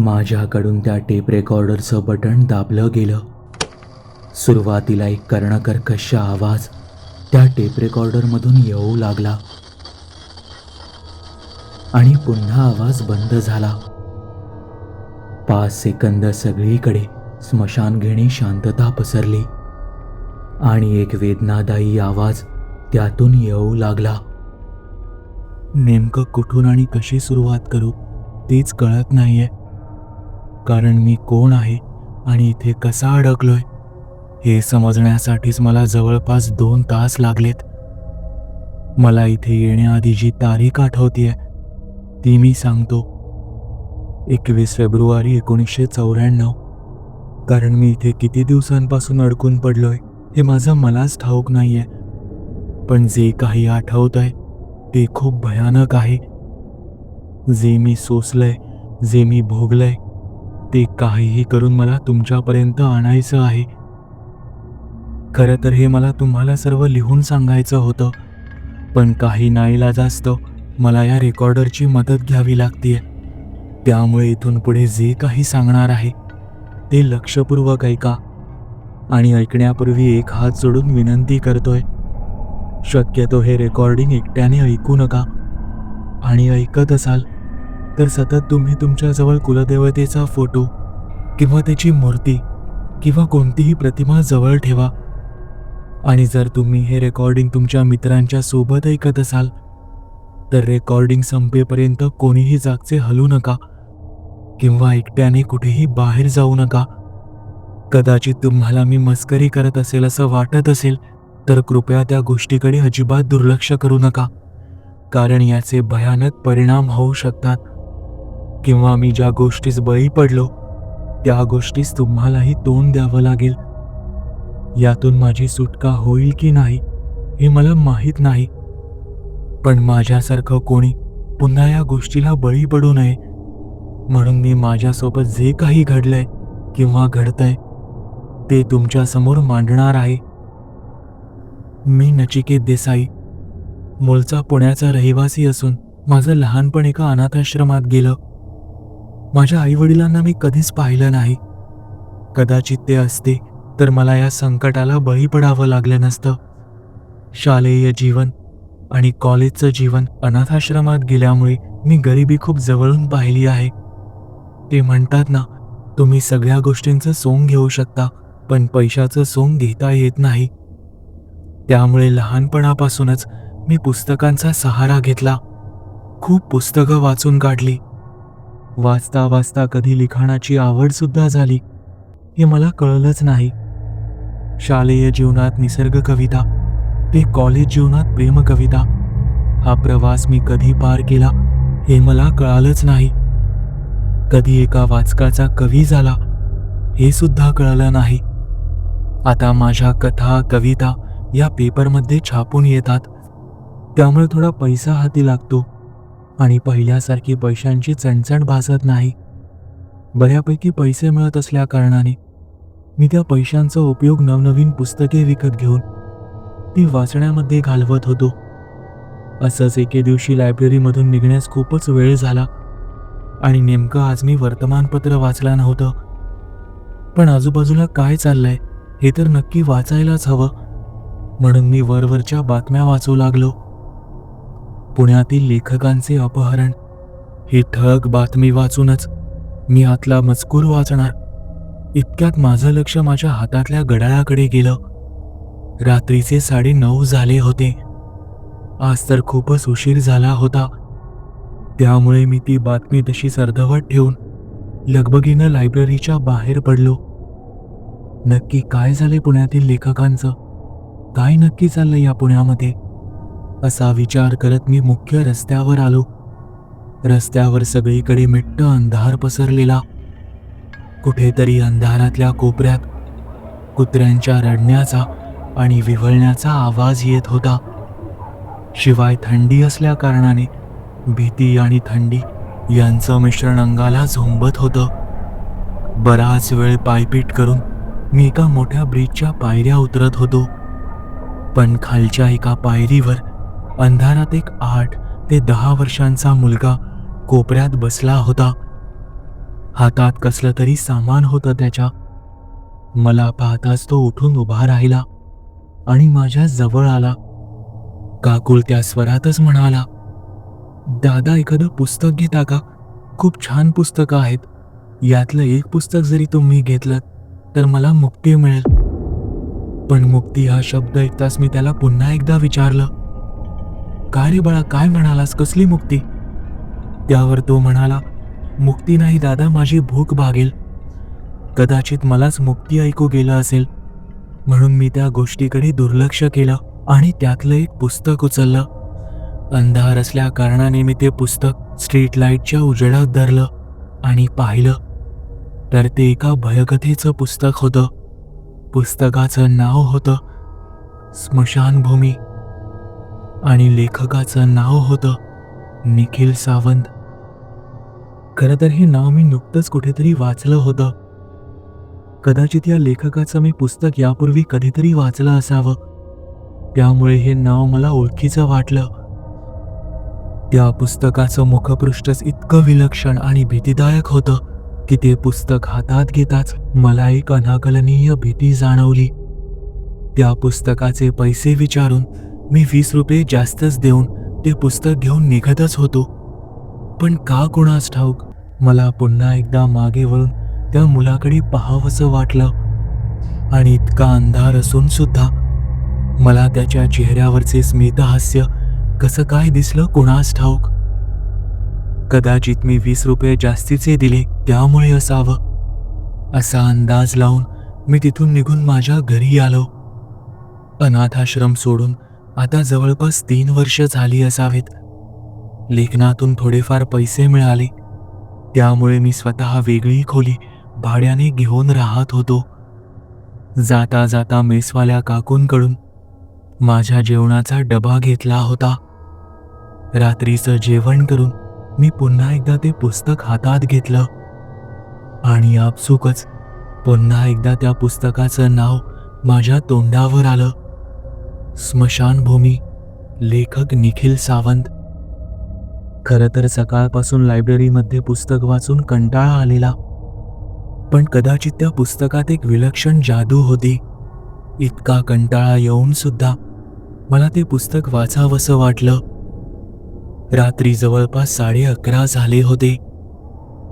माझ्याकडून त्या tape रेकॉर्डरचं button दाबलं गेलं. सुरुवातीला एक कर्णकर्कश आवाज त्या टेप रेकॉर्डरमधून येऊ लागला. आणि पुन्हा आवाज बंद झाला. पाच सेकंद सगळीकडे स्मशानघेणी शांतता पसरली. आणि एक वेदनादायी आवाज त्यातून येऊ लागला. नेमकं कुठून आणि कशी सुरुवात करू तीच कळत नाहीये. कारण मी कोण आहे आणि इथे कसा अडकलोय हे समजण्यासाठीच मला जवळपास दोन तास लागलेत. मला इथे येण्याआधी जी तारीख आठवतीये ती मी सांगतो. एकवीस फेब्रुवारी एकोणीसशे चौऱ्याण्णव. कारण मी इथे किती दिवसांपासून अडकून पडलोय हे माझं मलाच ठाऊक नाहीये. पण जे काही आठवत आहे ते खूप भयानक आहे. जे मी सोसलंय जे मी भोगलंय ते काहीही करून मला तुमच्यापर्यंत आणायचं आहे. खरं तर हे मला तुम्हाला सर्व लिहून सांगायचं होतं. पण काही नाईला जास्त मला या रेकॉर्डरची मदत घ्यावी लागतीये. त्यामुळे इथून पुढे जे काही सांगणार आहे ते लक्षपूर्वक ऐका. आणि ऐकण्यापूर्वी एक हात जोडून विनंती करतोय. शक्यतो हे रेकॉर्डिंग एकट्याने ऐकू नका. आणि ऐकत असाल तर सतत तुम्ही तुमच्याजवळ कुलदेवतेचा फोटो किंवा त्याची मूर्ती किंवा कोणतीही प्रतिमा जवळ ठेवा. आणि जर तुम्ही हे रेकॉर्डिंग तुमच्या मित्रांच्या सोबत ऐकत असाल तर रेकॉर्डिंग संपेपर्यंत कोणीही जागचे हलू नका किंवा एकट्याने कुठेही बाहेर जाऊ नका. कदाचित तुम्हाला मी मस्करी करत असेल असं वाटत असेल तर कृपया त्या गोष्टीकडे अजिबात दुर्लक्ष करू नका कारण याचे भयानक परिणाम होऊ शकतात. किंवा मी ज्या गोष्टीस बळी पडलो त्या गोष्टीस तुम्हालाही तोंड द्यावं लागेल. यातून माझी सुटका होईल की नाही हे मला माहीत नाही. पण माझ्यासारखं कोणी पुन्हा या गोष्टीला बळी पडू नये. म्हणून मी माझ्यासोबत जे काही घडलंय किंवा घडतंय ते तुमच्यासमोर मांडणार आहे. मी नचिकेत देसाई मूळचा पुण्याचा रहिवासी असून माझं लहानपण एका अनाथाश्रमात गेलं. माझ्या आईवडिलांना मी कधीच पाहिलं नाही. कदाचित ते असते तर मला या संकटाला बळी पडावं लागलं नसतं. शालेय जीवन आणि कॉलेजचं जीवन अनाथाश्रमात गेल्यामुळे मी गरिबी खूप जवळून पाहिली आहे. ते म्हणतात ना तुम्ही सगळ्या गोष्टींचं सोंग घेऊ शकता पण पैशाचं सोंग घेता येत नाही. त्यामुळे लहानपणापासूनच मी पुस्तकांचा सहारा घेतला. खूप पुस्तकं वाचून काढली. वाचता वाचता कधी लिखाणाची आवड सुद्धा झाली. हे मला कळलंच नाही. शालेय जीवनात निसर्ग कविता ते कॉलेज जीवनात प्रेम कविता हा प्रवास मी कधी पार केला हे मला कळालंच नाही. कधी एका वाचकाचा कवी झाला हे सुद्धा कळलं नाही. आता माझ्या कथा कविता या पेपरमध्ये छापून येतात. त्यामुळे थोडा पैसा हाती लागतो. आणि पहिल्यासारखी पैशांची चणचण भासत नाही. बऱ्यापैकी पैसे मिळत असल्या कारणाने मी त्या पैशांचा उपयोग नवनवीन पुस्तके विकत घेऊन ती वाचण्यामध्ये घालवत होतो. असंच एके दिवशी लायब्ररीमधून निघण्यास खूपच वेळ झाला आणि नेमकं आज मी वर्तमानपत्र वाचला नव्हतं. पण आजूबाजूला काय चाललंय हे तर नक्की वाचायलाच हवं. म्हणून मी वरवरच्या बातम्या वाचू लागलो. पुण्यातील लेखकांचे अपहरण. ही ठळक बातमी वाचूनच मी आतला मजकूर वाचणार. इतक्यात माझं लक्ष माझ्या हातातल्या घड्याळाकडे गेलं. रात्रीचे साडे नऊ झाले होते. आज तर खूपच उशीर झाला होता. त्यामुळे मी ती बातमी तशीच अर्धवट ठेवून लगबगीनं लायब्ररीच्या बाहेर पडलो. नक्की काय झाले पुण्यातील लेखकांचं? काय नक्की चाललं या पुण्यामध्ये? असा विचार करत मी मुख्य रस्त्यावर आलो. रस्त्यावर सगळीकडे मिट्ट अंधार पसरलेला. कुठेतरी अंधारातल्या कोपऱ्यात कुत्र्यांच्या रडण्याचा आणि विव्हळण्याचा आवाज येत होता. शिवाय थंडी असल्या कारणाने भीती आणि थंडी यांचं मिश्रण अंगाला झोंबत होतं. बराच वेळ पायपीट करून मी एका मोठ्या ब्रिजच्या पायऱ्या उतरत होतो. पण खालच्या एका पायरीवर अंधारात एक आठ ते दहा वर्षांचा मुलगा कोपऱ्यात बसला होता. हातात कसलं तरी सामान होतं त्याच्या. मला पाहताच तो उठून उभा राहिला आणि माझ्या जवळ आला. काकुल त्या स्वरातच म्हणाला दादा एखादं पुस्तक घेता का? खूप छान पुस्तकं आहेत. यातलं एक पुस्तक जरी तुम्ही घेतलं तर मला मुक्ती मिळेल. पण मुक्ती हा शब्द ऐकताच मी त्याला पुन्हा एकदा विचारलं. काय रे बाळा काय म्हणालास? कसली मुक्ती? त्यावर तो म्हणाला मुक्ती नाही दादा माझी भूक भागेल. कदाचित मलाच मुक्ती ऐकू गेलं असेल. म्हणून मी त्या गोष्टीकडे दुर्लक्ष केलं आणि त्यातलं एक पुस्तक उचललं. अंधार असल्या कारणाने मी ते पुस्तक स्ट्रीट लाईटच्या उजेडात धरलं आणि पाहिलं. तर ते एका भयकथेचं पुस्तक होतं. पुस्तकाचं नाव होतं स्मशानभूमी. आणि लेखकाचं नाव होतं निखिल सावंत. खरं तर हे नाव मी नुकतंच कुठेतरी वाचलं होतं. कदाचित या लेखकाचं मी पुस्तक यापूर्वी कधीतरी वाचलं असावं. त्यामुळे हे नाव मला ओळखीचं वाटलं. त्या पुस्तकाचं मुखपृष्ठच इतकं विलक्षण आणि भीतीदायक होतं की ते पुस्तक हातात घेताच मला एक अनाकलनीय भीती जाणवली. त्या पुस्तकाचे पैसे विचारून मी वीस रुपये जास्तच देऊन ते पुस्तक घेऊन निघतच होतो. पण का कोणास ठाऊक मला पुन्हा एकदा मागे वळून त्या मुलाकडे पाहावंसं वाटलं. आणि इतका अंधार असून सुद्धा मला त्याच्या चेहऱ्यावरचे स्मितहास्य कसं काय दिसलं कुणास ठाऊक? कदाचित मी वीस रुपये जास्तीचे दिले त्यामुळे असावं. असा अंदाज लावून मी तिथून निघून माझ्या घरी आलो. अनाथाश्रम सोडून आता जवळपास तीन वर्ष झाली असावेत. लेखनातून थोडेफार पैसे मिळाले. त्यामुळे मी स्वतः वेगळी खोली भाड्याने घेऊन राहत होतो. जाता जाता मेसवाल्या काकूंकडून माझ्या जेवणाचा डबा घेतला होता. रात्रीचं जेवण करून मी पुन्हा एकदा ते पुस्तक हातात घेतलं. आणि आपसुकच पुन्हा एकदा त्या पुस्तकाचं नाव माझ्या तोंडावर आलं. स्मशानभूमी लेखक निखिल सावंत. खरं तर सकाळपासून लायब्ररीमध्ये पुस्तक वाचून कंटाळा आलेला. पण कदाचित त्या पुस्तकात एक विलक्षण जादू होती. इतका कंटाळा येऊन सुद्धा मला ते पुस्तक वाचावंसं वाटलं. रात्री जवळपास साडे अकरा झाले होते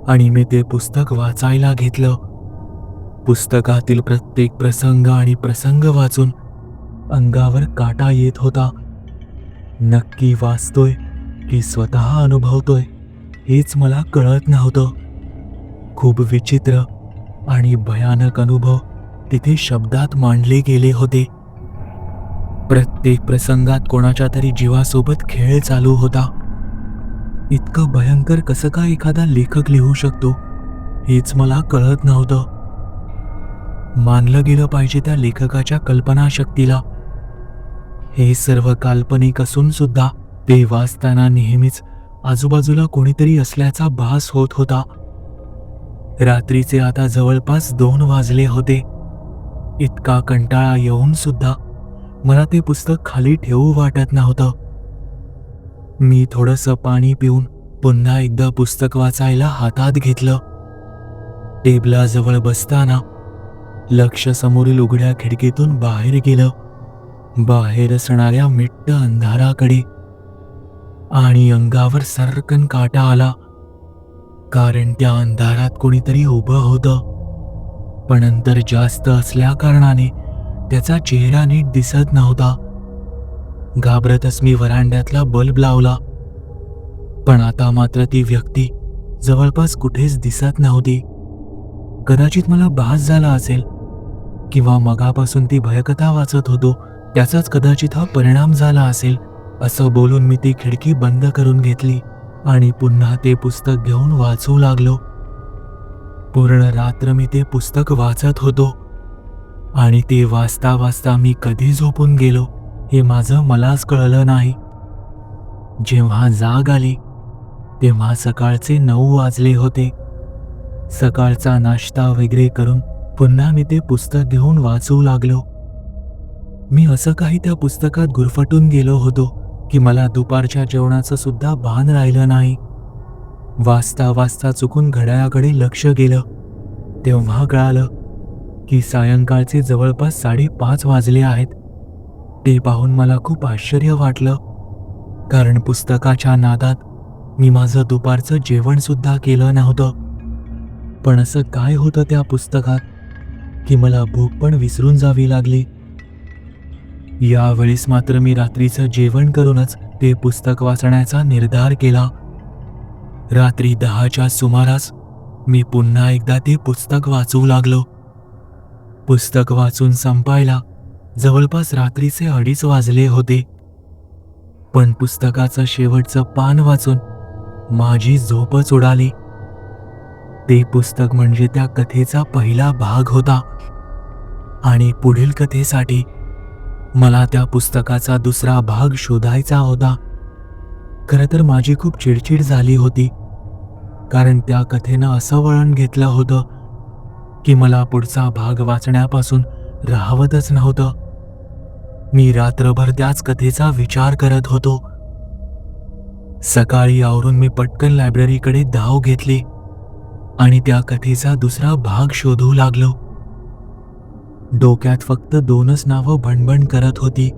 आणि मी ते पुस्तक वाचायला घेतलं. पुस्तकातील प्रत्येक प्रसंग आणि प्रसंग वाचून अंगावर काटा येत होता. नक्की वाचतोय की स्वतः अनुभवतोय हेच मला कळत नव्हतं. खूप विचित्र आणि भयानक अनुभव तिथे शब्दात मांडले गेले होते. प्रत्येक प्रसंगात कोणाच्या तरी जीवासोबत खेळ चालू होता. इतकं भयंकर कसं काय एखादा लेखक लिहू शकतो हेच मला कळत नव्हतं. मानलं गेलं पाहिजे त्या लेखकाच्या कल्पनाशक्तीला. हे सर्व काल्पनिक असून सुद्धा ते वाचताना नेहमीच आजूबाजूला कोणीतरी असल्याचा भास होत होता. रात्रीचे आता जवळपास दोन वाजले होते. इतका कंटाळा येऊन सुद्धा मला ते पुस्तक खाली ठेवू वाटत नव्हतं. मी थोडंसं पाणी पिऊन पुन्हा एकदा पुस्तक वाचायला हातात घेतलं. टेबलाजवळ बसताना लक्ष समोरील उघड्या खिडकीतून बाहेर गेलं. बाहेर असणाऱ्या मिट्ट अंधाराकडे आणि अंगावर सरकन काटा आला. कारण त्या अंधारात कोणीतरी उभं होतं. पण अंतर जास्त असल्या कारणाने त्याचा चेहरा नीट दिसत नव्हता. घाबरतच मी वरांड्यातला बल्ब लावला. पण आता मात्र ती व्यक्ती जवळपास कुठेच दिसत नव्हती. कदाचित मला भास झाला असेल किंवा मगापासून ती भयकथा वाचत होतो. त्याचाच कदाचित हा परिणाम झाला असेल असं बोलून मी ती खिडकी बंद करून घेतली आणि पुन्हा ते पुस्तक घेऊन वाचू लागलो. पूर्ण रात्र मी ते पुस्तक वाचत होतो आणि ते वाचता वाचता मी कधी झोपून गेलो हे माझं मलाच कळलं नाही. जेव्हा जाग आली तेव्हा सकाळचे नऊ वाजले होते. सकाळचा नाश्ता वगैरे करून पुन्हा मी ते पुस्तक घेऊन वाचू लागलो. मी असं काही त्या पुस्तकात गुरफटून गेलो होतो की मला दुपारच्या जेवणाचं सुद्धा भान राहिलं नाही. वाचता वाचता चुकून घड्याळाकडे लक्ष गेलं. तेव्हा कळालं की सायंकाळचे जवळपास साडेपाच वाजले आहेत. ते पाहून मला खूप आश्चर्य वाटलं. कारण पुस्तकाच्या नादात मी माझं दुपारचं जेवण सुद्धा केलं नव्हतं. पण असं काय होतं त्या पुस्तकात? की मला भूक पण विसरून जावी लागली. यावेळेस मात्र मी रात्रीचं जेवण करूनच ते पुस्तक वाचण्याचा निर्धार केला. रात्री दहाच्या सुमारास मी पुन्हा एकदा ते पुस्तक वाचू लागलो. पुस्तक वाचून संपायला जवळपास रात्रीचे अडीच वाजले होते. पण पुस्तकाचं शेवटचं पान वाचून माझी झोपच उडाली. ते पुस्तक म्हणजे त्या कथेचा पहिला भाग होता. आणि पुढील कथेसाठी मला त्या पुस्तकाचा दुसरा भाग शोधायचा होता. खरं तर माझी खूप चिडचिड झाली होती. कारण त्या कथेनं असं वळण घेतलं होतं की मला पुढचा भाग वाचण्यापासून राहवतच नव्हतं. मी रात्रभर त्याच कथेचा विचार करत होतो. सकाळी आवरून मी पटकन लायब्ररीकडे धाव घेतली आणि त्या कथेचा दुसरा भाग शोधू लागलो. डोक्यात फक्त दोनच नावं भणभण करत होती.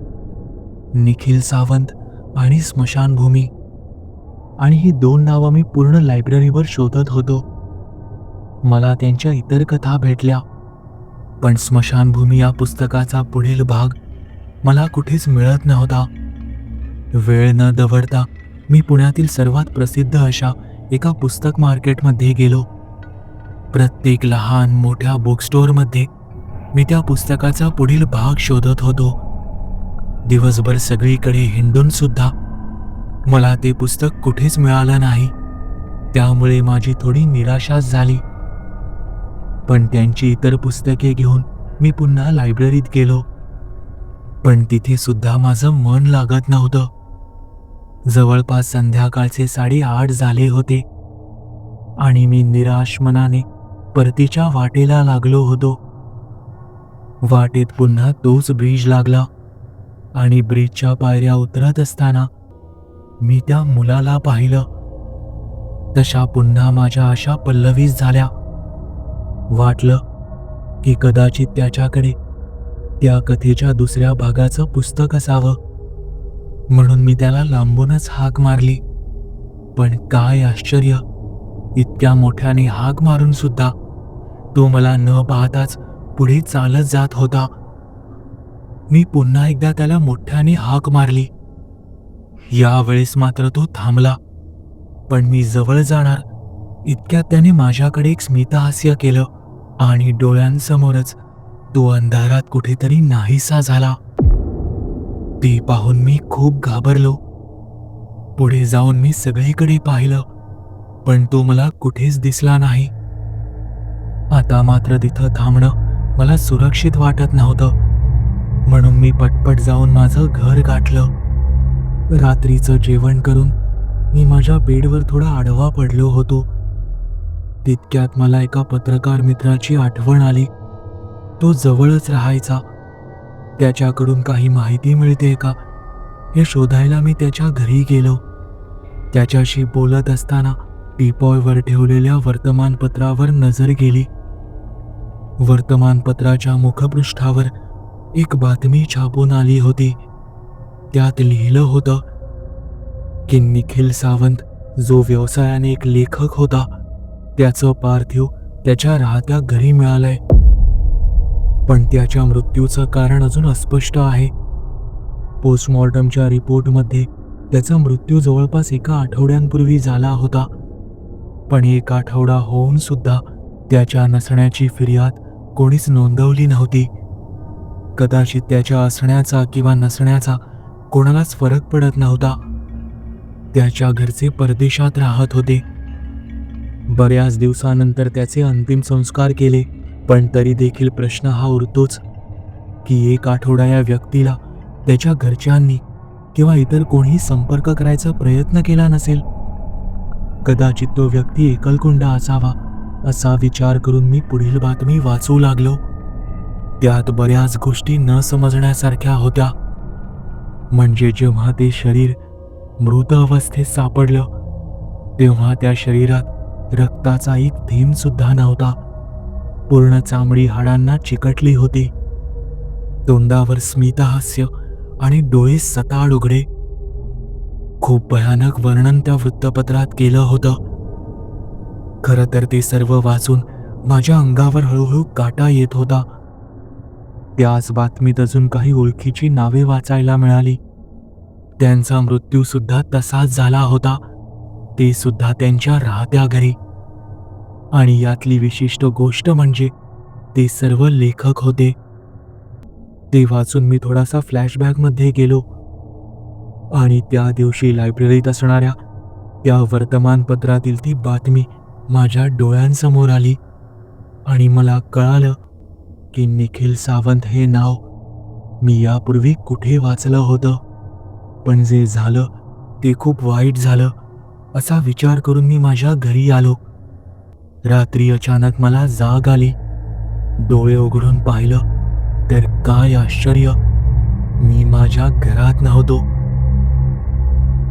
निखिल सावंत आणि स्मशानभूमी. आणि ही दोन नावं मी पूर्ण लायब्ररीवर शोधत होतो. मला त्यांच्या इतर कथा भेटल्या. पण स्मशानभूमी या पुस्तकाचा पुढील भाग मला कुठेच मिळत नव्हता. वेळ न दवडता मी पुण्यातील सर्वात प्रसिद्ध अशा एका पुस्तक मार्केटमध्ये गेलो. प्रत्येक लहान मोठ्या बुकस्टोअरमध्ये मी त्या पुस्तकाचा पुढील भाग शोधत होतो. दिवसभर सगळीकडे हिंडून सुद्धा मला ते पुस्तक कुठेच मिळालं नाही. त्यामुळे माझी थोडी निराशाच झाली. पण त्यांची इतर पुस्तके घेऊन मी पुन्हा लायब्ररीत गेलो. पण तिथे सुद्धा माझं मन लागत नव्हतं. जवळपास संध्याकाळचे साडेआठ झाले होते. आणि मी निराश मनाने परतीच्या वाटेला लागलो होतो. वाटेत पुन्हा तोच ब्रिज लागला आणि ब्रिजच्या पायऱ्या उतरत असताना मी त्या मुलाला पाहिलं. तशा पुन्हा माझ्या आशा पल्लवीस झाल्या. वाटलं की कदाचित त्याच्याकडे त्या कथेच्या दुसऱ्या भागाचं पुस्तक असावं. म्हणून मी त्याला लांबूनच हाक मारली. पण काय आश्चर्य इतक्या मोठ्याने हाक मारून सुद्धा तो मला न पाहताच पुढे चालत जात होता. मी पुन्हा एकदा त्याला मोठ्याने हाक मारली. यावेळेस मात्र तो थांबला. पण मी जवळ जाणार इतक्यात त्याने माझ्याकडे एक स्मितहास्य केलं आणि डोळ्यांसमोरच तो अंधारात कुठेतरी नाहीसा झाला. ते पाहून मी खूप घाबरलो. पुढे जाऊन मी सगळीकडे पाहिलं पण तो मला कुठेच दिसला नाही. आता मात्र तिथं थांबणं मला सुरक्षित वाटत नव्हतं. म्हणून मी पटपट जाऊन माझं घर गाठलं. रात्रीचं जेवण करून मी माझ्या बेडवर थोडा आडवा पडलो होतो. तितक्यात मला एका पत्रकार मित्राची आठवण आली. तो जवळच राहायचा. त्याच्याकडून काही माहिती मिळते का? हे शोधायला मी त्याच्या घरी गेलो. त्याच्याशी बोलत असताना टीपॉयवर ठेवलेल्या वर्तमानपत्रावर नजर गेली. वर्तमानपत्राच्या मुखपृष्ठावर एक बातमी छापून आली होती. त्यात लिहिलं होतं की निखिल सावंत जो व्यवसायाने एक लेखक होता त्याचं पार्थिव त्याच्या राहत्या घरी मिळालंय. पण त्याच्या मृत्यूचं कारण अजून अस्पष्ट आहे. पोस्टमॉर्टमच्या रिपोर्टमध्ये त्याचा मृत्यू जवळपास एका आठवड्यांपूर्वी झाला होता. पण एक आठवडा होऊन सुद्धा त्याच्या नसण्याची फिर्याद कोणीच नोंदवली नव्हती. कदाचित त्याच्या असण्याचा किंवा नसण्याचा कोणालाच फरक पडत नव्हता. त्याच्या घरचे परदेशात राहत होते. बऱ्याच दिवसानंतर त्याचे अंतिम संस्कार केले पण तरी देखील प्रश्न हा उरतोच की एक आठवडा या व्यक्तीला त्याच्या घरच्यांनी किंवा इतर कोणीही संपर्क करायचा प्रयत्न केला नसेल? कदाचित तो व्यक्ती एकलकुंडा असावा असा विचार करून मी पुढील बातमी वाचू लागलो. त्यात बऱ्याच गोष्टी न समजण्यासारख्या होत्या. म्हणजे जेव्हा ते शरीर मृत अवस्थेत सापडलं तेव्हा त्या शरीरात रक्ताचा एक थेंब सुद्धा नव्हता. पूर्ण चामडी हाडांना चिकटली होती. तोंडावर स्मितहास्य आणि डोळे सताड उघडे. खूप भयानक वर्णन त्या वृत्तपत्रात केलं होतं. खरं तर ते सर्व वाचून माझ्या अंगावर हळूहळू काटा येत होता. त्याच बातमीत अजून काही ओळखीची नावे वाचायला मिळाली. त्यांचा मृत्यू सुद्धा तसाच झाला होता. ते सुद्धा त्यांच्या राहत्या घरी. आणि यातली विशिष्ट गोष्ट म्हणजे ते सर्व लेखक होते. ते वाचून मी थोडासा फ्लॅशबॅकमध्ये गेलो. आणि त्या दिवशी लायब्ररीत असणाऱ्या त्या वर्तमानपत्रातील ती बातमी माझ्या डोळ्यांसमोर आली आणि मला कळालं की निखिल सावंत हे नाव मी यापूर्वी कुठे वाचलं होतं. पण जे झालं ते खूप वाईट झालं असा विचार करून मी माझ्या घरी आलो. रात्री अचानक मला जाग आली. डोळे उघडून पाहिलं तर काय आश्चर्य मी माझ्या घरात नव्हतो.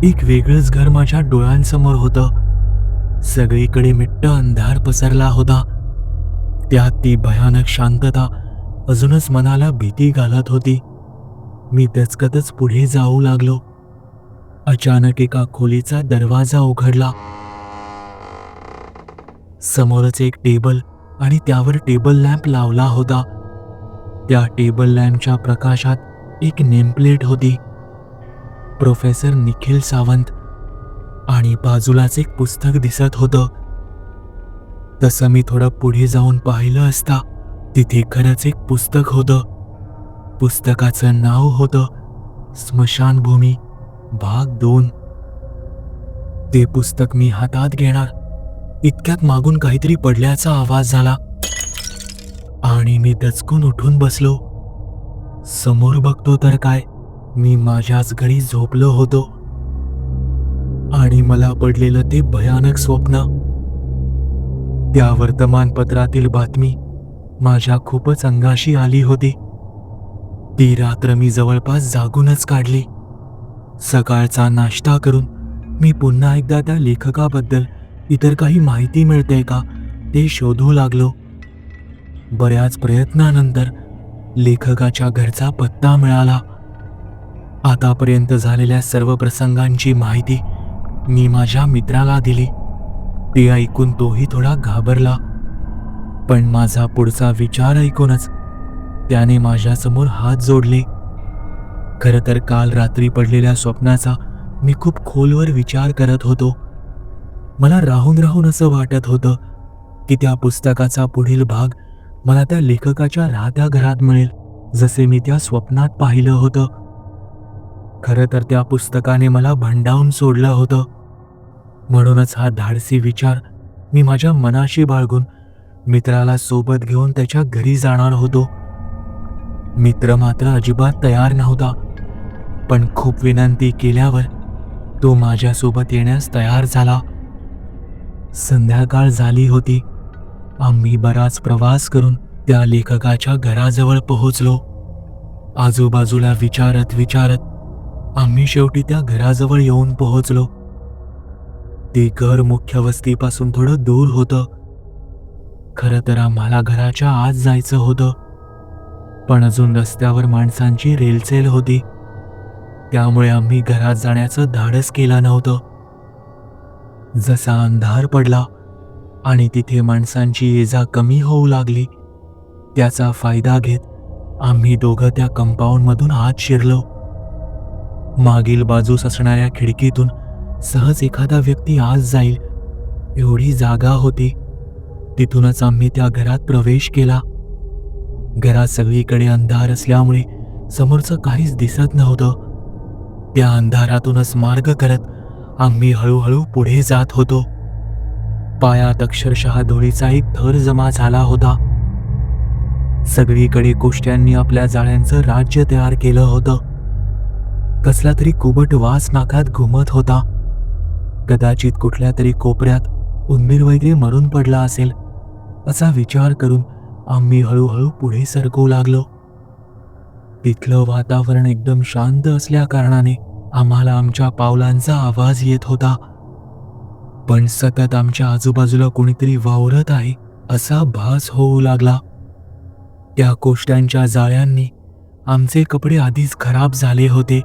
एक वेगळंच घर माझ्या डोळ्यांसमोर होतं. सगळीकडे मिट्ट अंधार पसरला होता. त्यात ती भयानक शांतता अजूनच मनाला भीती घालत होती. मी दचकतच पुढे जाऊ लागलो. अचानक एका खोलीचा दरवाजा उघडला. समोरच एक टेबल आणि त्यावर टेबल लॅम्प लावला होता. त्या टेबल लॅम्पच्या प्रकाशात एक नेमप्लेट होती. प्रोफेसर निखिल सावंत आणि बाजूलाच एक पुस्तक दिसत होतं. तसं मी थोडं पुढे जाऊन पाहिलं असता तिथे खरंच एक पुस्तक होतं. पुस्तकाचं नाव होतं स्मशानभूमी भाग दोन. ते पुस्तक मी हातात घेणार. इतक्यात मागून काहीतरी पडल्याचा आवाज झाला. आणि मी दचकून उठून बसलो. समोर बघतो तर काय मी माझ्याच घरी झोपलो होतो. आणि मला पडलेलं ते भयानक स्वप्न. त्या वर्तमानपत्रातील बातमी माझ्या खूपच अंगाशी आली होती. ती रात्र मी जवळपास जागूनच काढली. सकाळचा नाश्ता करून मी पुन्हा एकदा त्या लेखकाबद्दल इतर काही माहिती मिळते का ते शोधू लागलो. बऱ्याच प्रयत्नानंतर लेखकाच्या घरचा पत्ता मिळाला. आतापर्यंत झालेल्या सर्व प्रसंगांची माहिती मी माझ्या मित्राला दिली. ते ऐकून तोही थोडा घाबरला. पण माझा पुढचा विचार ऐकूनच त्याने माझ्यासमोर हात जोडले. खरं तर काल रात्री पडलेल्या स्वप्नाचा मी खूप खोलवर विचार करत होतो. मला राहून राहून असं वाटत होतं की त्या पुस्तकाचा पुढील भाग मला त्या लेखकाच्या राहत्या घरात मिळेल जसे मी त्या स्वप्नात पाहिलं होतं. खरं तर त्या पुस्तकाने मला भंडावून सोडलं होतं. म्हणूनच हा धाडसी विचार मी माझ्या मनाशी बाळगून मित्राला सोबत घेऊन त्याच्या घरी जाणार होतो. मित्र मात्र अजिबात तयार नव्हता पण खूप विनंती केल्यावर तो माझ्यासोबत येण्यास तयार झाला. संध्याकाळ झाली होती. आम्ही बराच प्रवास करून त्या लेखकाच्या घराजवळ पोहोचलो. आजूबाजूला विचारत विचारत आम्ही शेवटी त्या घराजवळ येऊन पोहोचलो. ते घर मुख्य वस्तीपासून थोडं दूर होतं. खरं तर आम्हाला घराच्या आत जायचं होतं. पण अजून रस्त्यावर माणसांची रेलचेल होती. त्यामुळे आम्ही घरात जाण्याचं धाडस केलं नव्हतं. जसा अंधार पडला आणि तिथे माणसांची येजा कमी होऊ लागली त्याचा फायदा घेत आम्ही दोघं त्या कंपाऊंडमधून आत शिरलो. मागील बाजूस असणाऱ्या खिडकीतून सहज एखादा व्यक्ती आज जाईल. एवढी जागा होती. तिथूनच आम्ही त्या घरात प्रवेश केला. घरात सगळीकडे अंधार असल्यामुळे समोरचं काहीच दिसत नव्हतं. त्या अंधारातूनच मार्ग करत आम्ही हळूहळू पुढे जात होतो. पायात अक्षरशः धुळीचा एक थर जमा झाला होता. सगळीकडे कोष्ट्यांनी आपल्या जाळ्यांचं राज्य तयार केलं होतं. कसला तरी कुबट वास नाकात घुमत होता. कदाचित कुठल्या तरी कोपऱ्यात उंदीर वगैरे मरून पडला असेल असा विचार करून आम्ही हळूहळू पुढे सरकू लागलो. तिथलं वातावरण एकदम शांत असल्या कारणाने आम्हाला आमच्या पावलांचा आवाज येत होता. पण सतत आमच्या आजूबाजूला कोणीतरी वावरत आहे असा भास होऊ लागला. त्या कोष्ट्यांच्या जाळ्यांनी आमचे कपडे आधीच खराब झाले होते.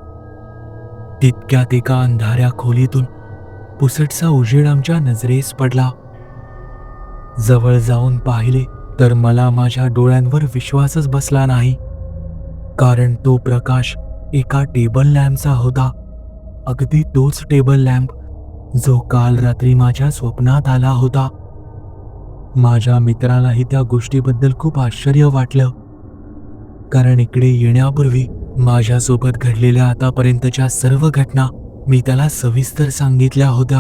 तितक्यात एका अंधाऱ्या खोलीतून पुसटसा उजेड आमच्या नजरेस पडला. जवळ जाऊन पाहिले तर मला माझ्या डोळ्यांवर विश्वासच बसला नाही. कारण तो प्रकाश एका टेबल लॅम्पचा होता. अगदी तोच टेबल लॅम्प जो काल रात्री माझ्या स्वप्नात आला होता. माझ्या मित्रालाही त्या गोष्टीबद्दल खूप आश्चर्य वाटलं. कारण इकडे येण्यापूर्वी माझ्यासोबत घडलेल्या आतापर्यंतच्या सर्व घटना मी त्याला सविस्तर सांगितल्या होत्या.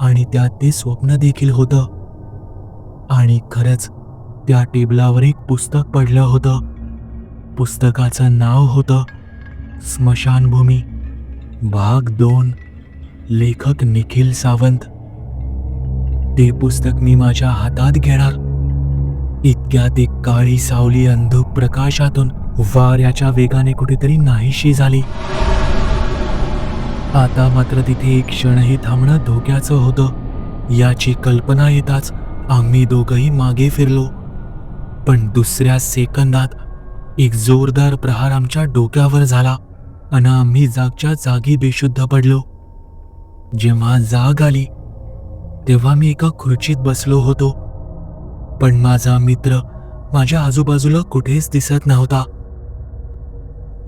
आणि त्यात ते स्वप्न देखील होतं. आणि खरंच त्या टेबलावर एक पुस्तक पडलं होतं. पुस्तकाचं नाव होतं स्मशानभूमी. भाग दोन. लेखक निखिल सावंत. ते पुस्तक मी माझ्या हातात घेणार. इतक्यात एक काळी सावली अंधुक प्रकाशातून वाऱ्याच्या वेगाने कुठेतरी नाहीशी झाली. आता मात्र तिथे एक क्षणही थांबणं धोक्याचं होतं. याची कल्पना येताच आम्ही दोघंही मागे फिरलो. पण दुसऱ्या सेकंदात एक जोरदार प्रहार आमच्या डोक्यावर झाला आणि आम्ही जागच्या जागी बेशुद्ध पडलो. जेव्हा जाग आली तेव्हा मी एका खुर्चीत बसलो होतो. पण माझा मित्र माझ्या आजूबाजूला कुठेच दिसत नव्हता.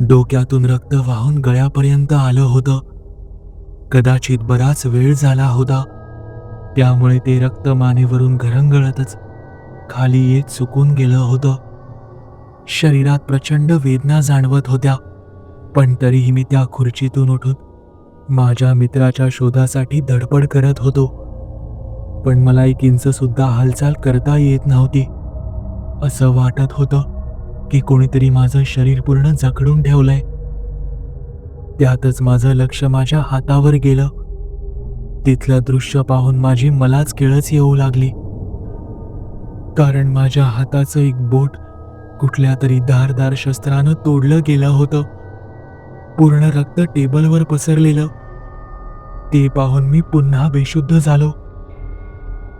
डोक्यातून रक्त वाहून गळ्यापर्यंत आलं होतं. कदाचित बराच वेळ झाला होता. त्यामुळे ते रक्त मानेवरून घरंगळतच खाली येत चुकून गेलं होतं. शरीरात प्रचंड वेदना जाणवत होत्या. पण तरीही मी त्या खुर्चीतून उठून माझ्या मित्राच्या शोधासाठी धडपड करत होतो. पण मला एक इंच सुद्धा हालचाल करता येत नव्हती. असं वाटत होतं की कोणीतरी माझं शरीर पूर्ण जखडून ठेवलंय. त्यातच माझं लक्ष माझ्या हातावर गेलं. तिथलं दृश्य पाहून माझी मलाच केळच येऊ लागली. कारण माझ्या हाताचं एक बोट कुठल्या तरी धारदार शस्त्रानं तोडलं गेलं होतं. पूर्ण रक्त टेबलवर पसरलेलं. ते पाहून मी पुन्हा बेशुद्ध झालो.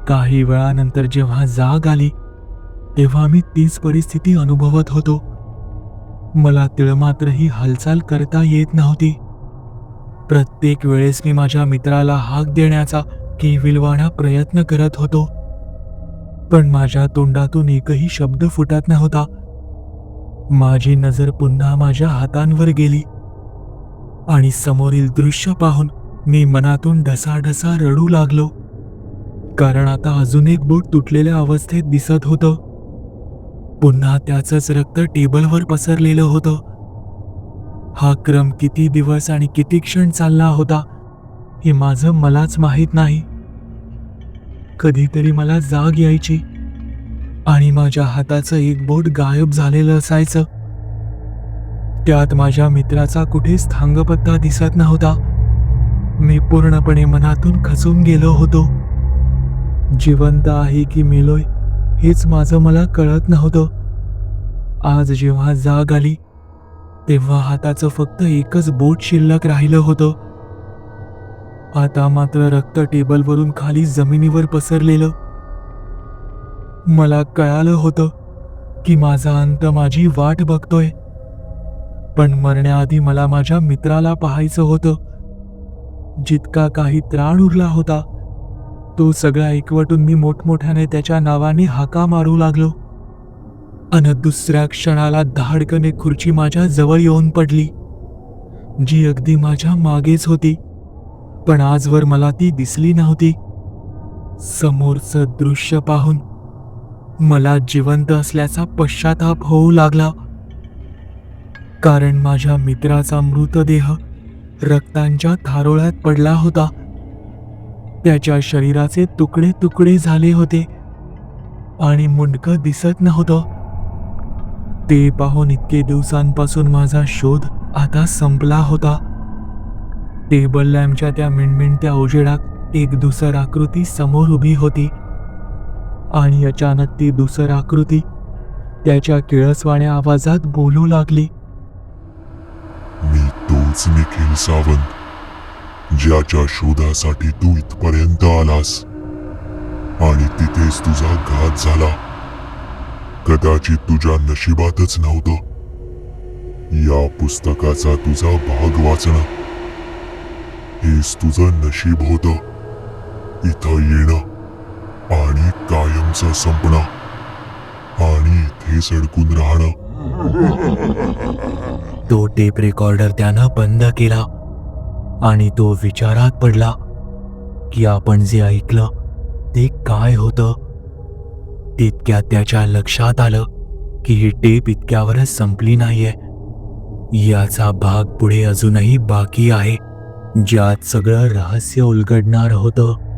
काही वेळानंतर जेव्हा जाग आली तेव्हा मी तीच परिस्थिती अनुभवत होतो. मला तिळमात्रही हालचाल करता येत नव्हती. प्रत्येक वेळेस मी माझ्या मित्राला हाक देण्याचा केविलवाणा प्रयत्न करत होतो. पण माझ्या तोंडातून एकही शब्द फुटत नव्हता. माझी नजर पुन्हा माझ्या हातांवर गेली. आणि समोरील दृश्य पाहून मी मनातून ढसाढसा रडू लागलो. कारण आता अजून एक बोट तुटलेल्या अवस्थेत दिसत होतं. पुन्हा त्याचंच रक्त टेबलवर पसरलेलं होतं. हा क्रम किती दिवस आणि किती क्षण चालला होता हे माझं मलाच माहीत नाही. कधीतरी मला जाग यायची आणि माझ्या हाताचं एक बोट गायब झालेलं असायचं. त्यात माझ्या मित्राचा कुठेच थांगपत्ता दिसत नव्हता. मी पूर्णपणे मनातून खचून गेलो होतो. जिवंत आहे की मेलोय हेच माझं मला कळत नव्हतं. आज जेव्हा जाग आली तेव्हा हाताचं फक्त एकच बोट शिल्लक राहिलं होतं. आता मात्र रक्त टेबलवरून खाली जमिनीवर पसरलेलं. मला कळालं होतं की माझा अंत माझी वाट बघतोय. पण मरण्याआधी मला माझ्या मित्राला पाहायचं होतं. जितका काही त्राण उरला होता तो सगळा एकवटून मी मोठमोठ्याने त्याच्या नावाने हाका मारू लागलो. अन दुसऱ्या क्षणाला धाडकने खुर्ची माझ्या जवळ येऊन पडली. जी अगदी माझ्या मागेच होती. पण आजवर मला ती दिसली नव्हती. समोरचं दृश्य पाहून मला जिवंत असल्याचा पश्चाताप होऊ लागला. कारण माझ्या मित्राचा मृतदेह रक्तांच्या थारोळ्यात पडला होता. त्याच्या शरीराचे तुकडे तुकडे झाले होते. आणि मुंडकं दिसत नव्हतं. ते पाहून इतके दिवसांपासून माझा शोध आता संपला होता. टेबल लॅम्पच्या त्या मिणमिणत्या उजेडात एक दुसर आकृती समोर उभी होती. आणि अचानक ती दुसर आकृती त्याच्या किळसवाण्या आवाजात बोलू लागली. मी तोच निखिल सावंत. ज्याच्या शोधासाठी तू इथपर्यंत आलास. आणि तिथेच तुझा घात झाला. कदाचित तुझ्या नशिबातच नव्हतं. या पुस्तकाचा तुझा भाग वाचणं. हेच तुझं नशीब होतं. इथं येणं आणि कायमचं संपणं. आणि इथेच अडकून राहणं. तो टेप रेकॉर्डर त्यानं बंद केला. आणि तो विचारात पडला की आपण जे ऐकलं ते काय होतं? तितक्यात त्याच्या लक्षात आलं की ही टेप इतक्यावरच संपली नाहीये. याचा भाग पुढे अजूनही बाकी आहे ज्यात सगळं रहस्य उलगडणार होतं.